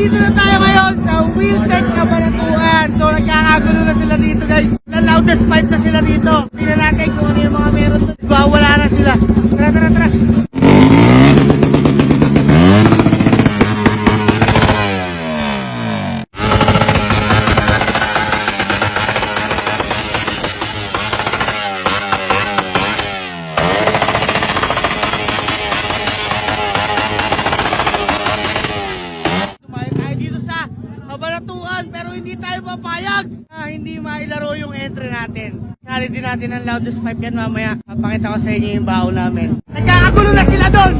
nandito na tayo ngayon sa Wiltec Kabanatuan. So nagkakagulo na sila dito guys. The loudest fight na sila dito. Kabalatuan pero hindi tayo papayag na hindi mailaro yung entry natin. Sali din natin ang loudest pipe yan mamaya. Papakita ko sa inyo yung baho namin. Nagkakagulo na sila doon!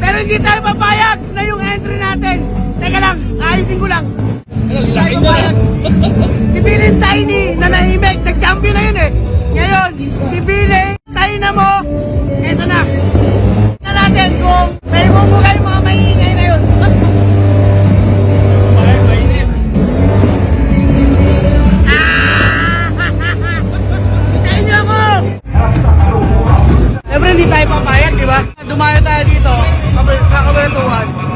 Pero hindi tayo papayag na yung entry natin. Teka lang, ayusin ko lang. Hindi tayo papayag. Si Bilin Tiny papayag, di ba? Dumayo tayo dito, kakabalantuan.